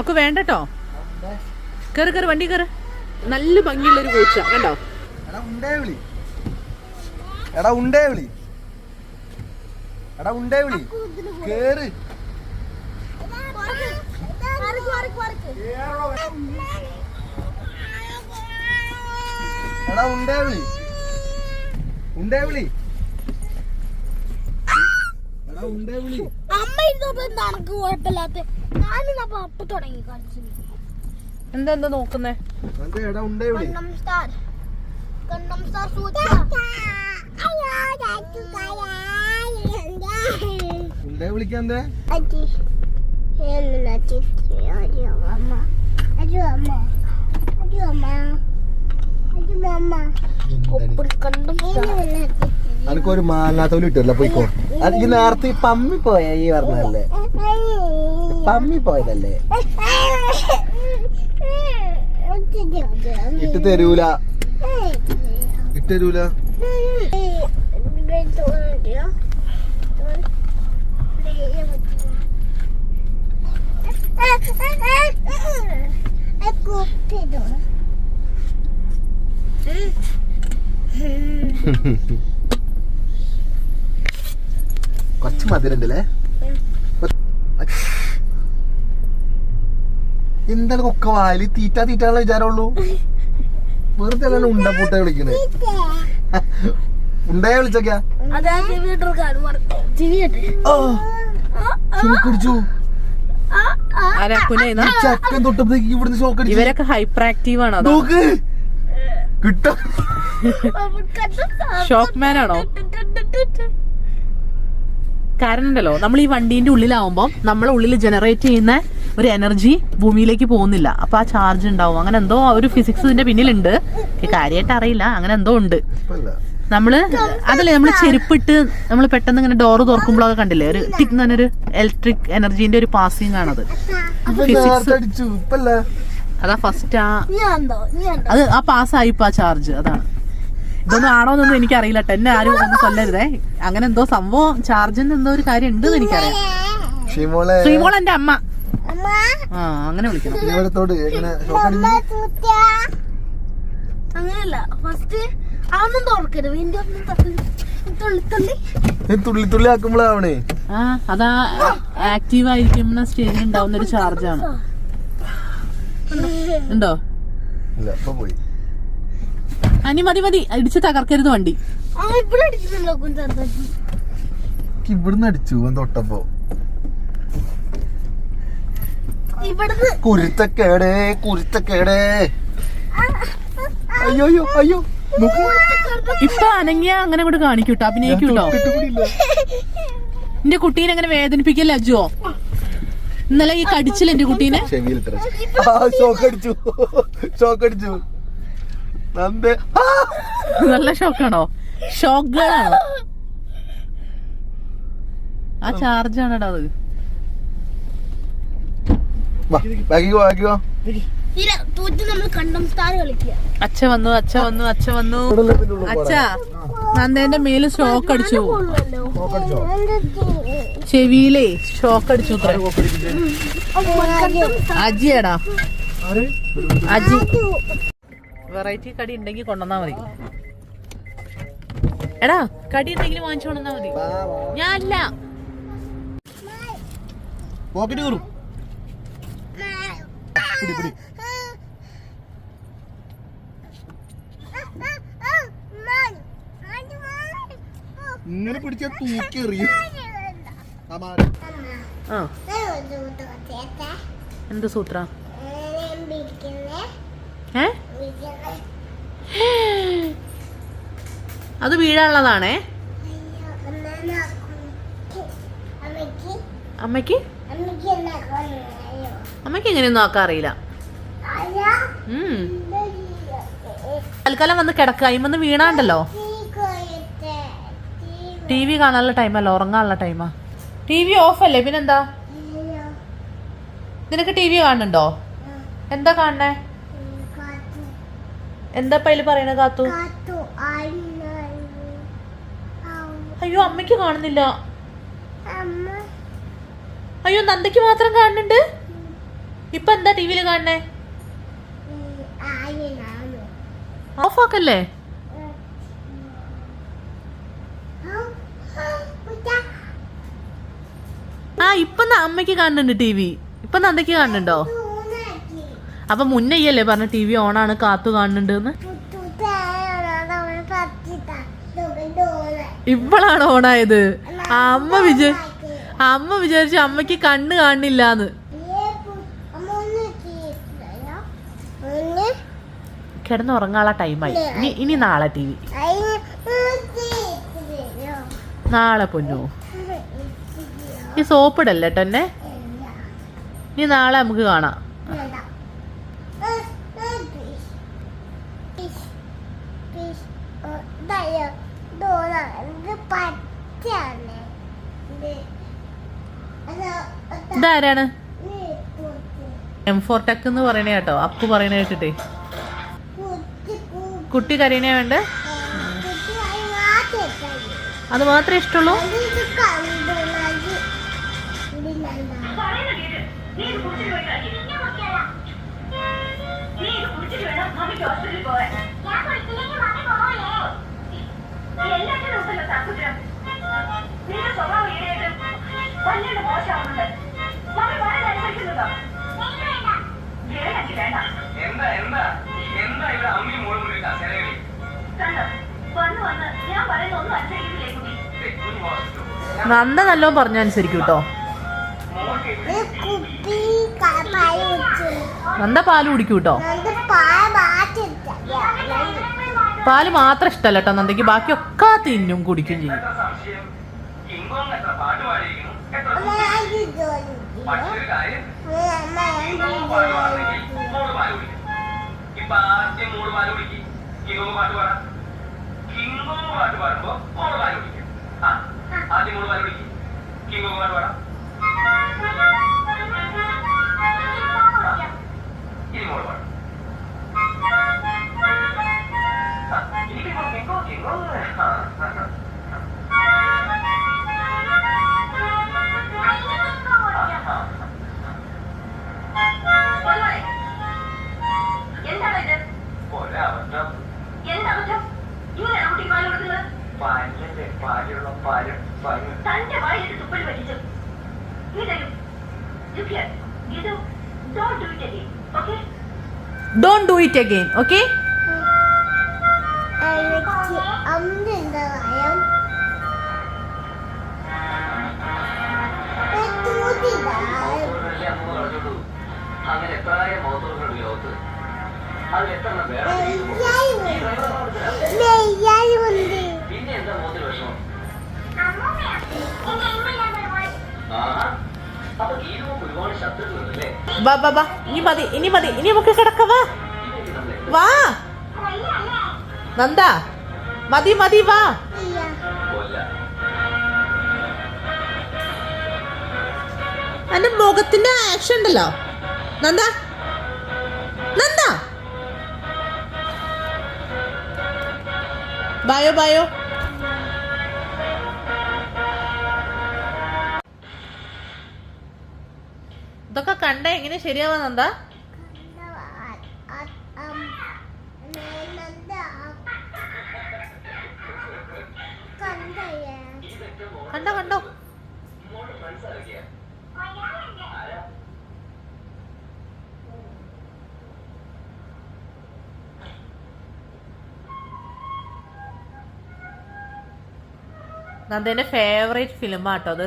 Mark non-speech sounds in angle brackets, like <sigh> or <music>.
അക്കു വേണ്ടട്ടോ. കയറി കയറി വണ്ടി കയറി നല്ല ഭംഗിയുള്ള ഒരു പൂച്ച കണ്ടോ? എടാ ഉണ്ടേ വിളി. എടാ ഉണ്ടേ വിളി. എടാ ഉണ്ടേ വിളി. കേറ്. എടാ ഉണ്ടേ വിളി. ഉണ്ടേ വിളി. എടാ ഉണ്ടേ വിളി. അമ്മ ഇതൊന്നും എന്താ കുഴപ്പമില്ലാത്ത എന്താ എന്താ നോക്കുന്നേ? അതെ എടാ ഉണ്ടേ വിളി കണ്ണം സ്റ്റാർ. കണ്ണം സ്റ്റാർ സൂചന ഉണ്ടേ വിളിക്കാൻ എന്താ? കണ്ടും അനക്കൊരു ഇട്ടല്ല പോയിക്കോ. അത് നേരത്തെ ഈ പമ്മി പോയ ഈ പറഞ്ഞല്ലേ പമ്മി പോയതല്ലേ? ഇട്ട് തരൂല. ഇട്ട് തരൂല. കുറച്ച് മധുരണ്ടല്ലേ എന്താണ് കൊക്ക വാലി തീറ്റ തീറ്റാനുള്ള വിചാരമുള്ളൂ. വെറുതെ അല്ലാണ്ട് ഉണ്ട പൂട്ട വിളിക്കണേ? ഉണ്ടായ വിളിച്ചോക്കാ കുനയുന്ന ചക്കൻ തൊട്ടപ്പോഴേക്ക് ഇവിടുന്ന് ഷോക്കടിച്ചു ഇവരൊക്കെ ഹൈപ്പർ ആക്റ്റീവ് ആണ് അതാ? നോക്ക്. കിട്ടും. ഷോക്ക് മാൻ ആണോ? കാരണം ഉണ്ടല്ലോ നമ്മൾ ഈ വണ്ടീന്റെ ഉള്ളിലാവുമ്പോൾ നമ്മളെ ഉള്ളിൽ ജനറേറ്റ് ചെയ്യുന്ന ഒരു എനർജി ഭൂമിയിലേക്ക് പോകുന്നില്ല. അപ്പൊ ആ ചാർജ് ഉണ്ടാവും. അങ്ങനെ എന്തോ ഒരു ഫിസിക്സ് ഇതിന്റെ പിന്നിലുണ്ട്. കാര്യമായിട്ട് അറിയില്ല. അങ്ങനെ എന്തോ ഉണ്ട്. നമ്മൾ അതല്ലേ നമ്മൾ ചെരുപ്പിട്ട് നമ്മൾ പെട്ടെന്ന് ഇങ്ങനെ ഡോർ തുറക്കുമ്പോഴൊക്കെ കണ്ടില്ലേ? ഒരു ടിക് ഒരു ഇലക്ട്രിക് എനർജീന്റെ ഒരു പാസിങ് ആണത്. അതാ ഫസ്റ്റ് ആ അത് ആ പാസ് ആയിപ്പോ ആ ചാർജ് അതാണ്. ഇതൊന്നും ആണോന്നൊന്നും എനിക്കറിയില്ല. ട്ടോ. എന്നെ ആരും ഒന്നും കൊല്ലരുതേ. അങ്ങനെ എന്തോ സംഭവം ചാർജിന് എന്തോ ഒരു കാര്യം ഉണ്ട് എനിക്കറിയാം. ശ്രീമോൾ എന്റെ അമ്മ. അമ്മ. ആ അങ്ങനെ വിളിക്കണം. അങ്ങനെയല്ല ഫസ്റ്റ് അതൊന്നും തുറക്കരുത്. തുറക്കരുത്. തുള്ളി തുള്ളി. തുള്ളി തുള്ളി ആക്കുമ്പോഴാവണേ. ആ അതാ ആക്റ്റീവ് ആയിരിക്കുന്ന സ്റ്റേജിൽ ഉണ്ടാവുന്ന ഒരു ചാർജാണ് ഉണ്ടോ? ഇല്ല ഇപ്പൊ പോയി. അനി മതി മതി. ഇടിച്ച് തകർക്കരുത് വണ്ടി. ഇവിടുന്ന് അടിച്ചു തൊട്ടപ്പോ. ഇവിടുന്ന്. കുരുത്തക്കേടേ കുരുത്തക്കേടേ. അയ്യോ അയ്യോ അയ്യോ. ഇപ്പൊ അനങ്ങിയ അങ്ങനെ കൂടെ കാണിക്കൂട്ടോ? അഭിനയിക്കൂട്ടോ. എന്റെ കുട്ടീനെ അങ്ങനെ വേദനിപ്പിക്കല്ല അജുവോ? ഇന്നലെ ഈ കടിച്ചില്ല എന്റെ കുട്ടീനെ? ഷോക്ക് ആ ഷോക്ക് അടിച്ചു ഷോക്ക് അടിച്ചു നന്ദേ ആ! നല്ല ഷോക്കാണോ? ഷോക്കാണോ ആ ചാർജ് ആണടാ അത്. അച്ഛ വന്നു അച്ഛ വന്നു അച്ഛ വന്നു. അച്ഛ നന്ദേന്റെ മേൽ ഷോക്ക് അടിച്ചു കൊള്ളുമല്ലോ ഷോക്ക് അടിച്ചോ? ചെവിയിലേ ഷോക്ക് അടിച്ചു അജിയാടാ? അജി. വെറൈറ്റി കടി ഉണ്ടെങ്കിൽ കൊണ്ടുവന്നാ മതി. എടാ കടി എന്തെങ്കിലും വാങ്ങിച്ചു കൊണ്ടുവന്നാ മതി. ഞാൻ അല്ല പോക്കറ്റ് കയറും പിടി പിടി. ഇങ്ങനെ പിടിച്ചാ തൂക്കി എറിയും അമാ ആ. എന്ത് സൂത്ര? ഏ? <laughs> അത് വീഴാനുള്ളതാണേ? അമ്മയ്ക്ക്? അമ്മയ്ക്ക് എങ്ങനെയൊന്നും ആക്കാൻ അറിയില്ല. തൽക്കാലം വന്ന് കിടക്കുക അയിമന്ന് വീണാണ്ടല്ലോ. ടി വി കാണാനുള്ള ടൈമല്ല ഉറങ്ങാനുള്ള ടൈമാ. ടി വി ഓഫ് അല്ലേ പിന്നെന്താ? നിനക്ക് ടി വി കാണുന്നുണ്ടോ? എന്താ കാണണേ എന്താ പൈൽ പറയണ കാത്തു? അയ്യോ അമ്മയ്ക്ക് കാണുന്നില്ല. അയ്യോ നന്ദയ്ക്ക് മാത്രം കാണുന്നുണ്ട്? ഇപ്പൊ എന്താ ടിവിയിൽ കാണണേ ഓഫാക്കല്ലേ ആ ഇപ്പൊ അമ്മയ്ക്ക് കാണുന്നുണ്ട് ടി വി. ഇപ്പൊ നന്ദയ്ക്ക് കാണുന്നുണ്ടോ? അപ്പൊ മുന്നേ അല്ലേ പറഞ്ഞ ടി വി ഓണാണ് കാത്തു കാണുന്നുണ്ട് എന്ന് ഇപ്പോഴാണ് ഓണായത് അമ്മ വിചാ അമ്മ വിചാരിച്ചു അമ്മയ്ക്ക് കണ്ണ് കാണില്ലാന്ന് കിടന്നുറങ്ങാനുള്ള ടൈമായി. ഇനി ഇനി നാളെ ടി വി. നാളെ പൊന്നു? ഈ സോപ്പിടല്ലേ കേട്ടോ എന്നെ ഇനി നാളെ നമുക്ക് കാണാം. ഇതാരാണ്? എം ഫോർ ടെക് എന്ന് പറയണ കേട്ടോ. അപ്പു പറയണ കേട്ടിട്ടേ. കുട്ടി കരയണേ വേണ്ട? അത് മാത്രമേ ഇഷ്ടമുള്ളൂ? എന്താ നന്ദ നല്ലോണം പറഞ്ഞനുസരിക്കും കേട്ടോ നന്ദ പാൽ കുടിക്കും കേട്ടോ പാൽ മാത്രം ഇഷ്ടമല്ല കേട്ടോ നന്ദയ്ക്ക് ബാക്കിയൊക്കെ തിന്നും കുടിക്കും ചെയ്യും. പാട്ട് പാടാം. കിങ്കോങ് പാട്ട് പാടുമ്പോ മോൾ കുടിക്കും. ആ ആദ്യം മോൾ കിങ്കോങ് പാട്ട് പാടാം. Don't do it again okay അങ്ങനെ എത്രായിരം മോത്തോറുകളുണ്ട് ലോകത്ത് അതിൽ എത്ര എണ്ണം ബാ ബാ ബാ ഇനി മതി ഇനി മതി. ഇനി നമുക്ക് കിടക്ക വാ. വാ. നന്ദ മതി മതി വാ. എന്റെ മുഖത്തിന്റെ ആക്ഷൻ ഉണ്ടല്ലോ. നന്ദ നന്ദ. ബയോ ബായോ. ഇതൊക്കെ കണ്ട എങ്ങനെ ശരിയാവാ നന്ദാ? കണ്ടോ കണ്ടോ? നന്ദേന്റെ ഫേവറേറ്റ് ഫിലിം ആട്ടോ അത്.